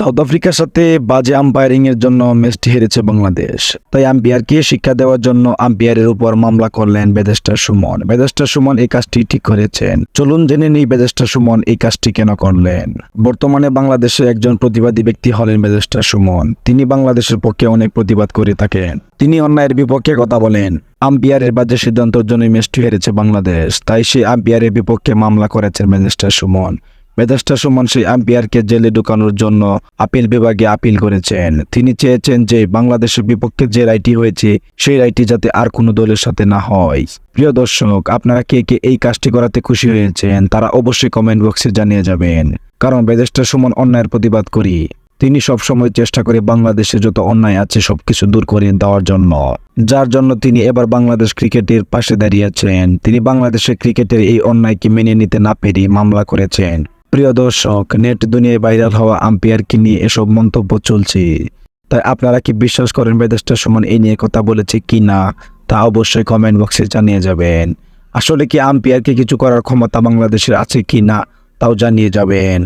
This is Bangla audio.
সাউথ আফ্রিকার সাথে বাজে আম্পায়ারিং এর জন্য ম্যাচটি হেরেছে বাংলাদেশ। তাই আম্পায়ারকে শিক্ষা দেওয়ার জন্য আম্পায়ারের উপর মামলা করলেন বেদেস্টার সুমন। বেদেস্টার সুমন এই কাজটি ঠিক করেছেন। চলুন জেনে নিই বেদেস্টার সুমন এই কাজটি কেন করলেন। বর্তমানে বাংলাদেশের একজন প্রতিবাদী ব্যক্তি হলেন বেদেস্টার সুমন। তিনি বাংলাদেশের পক্ষে অনেক প্রতিবাদ করে থাকেন। তিনি অন্যায়ের বিপক্ষে কথা বলেন। আম্পিয়ারের বাজে সিদ্ধান্তের জন্য ম্যাচটি হেরেছে বাংলাদেশ। তাই সে আম্পিয়ারের বিপক্ষে মামলা করেছেন ম্যাজিস্ট্রেট সুমন। মেদাস্টার সুমন সেই আম্পায়ারকে জেলে ঢুকানোর জন্য আপিল বিভাগে আপিল করেছেন। তিনি চেয়েছেন যে বাংলাদেশের বিপক্ষে যে রায়টি হয়েছে, সেই রায়টি যাতে আর কোনো দলের সাথে না হয়। প্রিয় দর্শক, আপনারা কে কে এই কাজটি করাতে খুশি হয়েছেন, তারা অবশ্যই কমেন্ট বক্সে জানিয়ে যাবেন। কারণ বেদেশটা সুমন অন্যায়ের প্রতিবাদ করি। তিনি সবসময় চেষ্টা করে বাংলাদেশে যত অন্যায় আছে, সবকিছু দূর করে দেওয়ার জন্য। যার জন্য তিনি এবার বাংলাদেশ ক্রিকেটের পাশে দাঁড়িয়েছেন তিনি বাংলাদেশের ক্রিকেটের এই অন্যায়কে মেনে নিতে না পেরে মামলা করেছেন। প্রিয় দর্শক, নেট দুনিয়ায় ভাইরাল হওয়া আম্পায়ারকে নিয়ে এসব মন্তব্য চলছে। তাই আপনারা কি বিশ্বাস করেন বেদেশটা সমান এই নিয়ে কথা বলেছে কি না, তা অবশ্যই কমেন্ট বক্সে জানিয়ে যাবেন। আসলে কি আম্পায়ারকে কিছু করার ক্ষমতা বাংলাদেশের আছে কি না, তাও জানিয়ে যাবেন।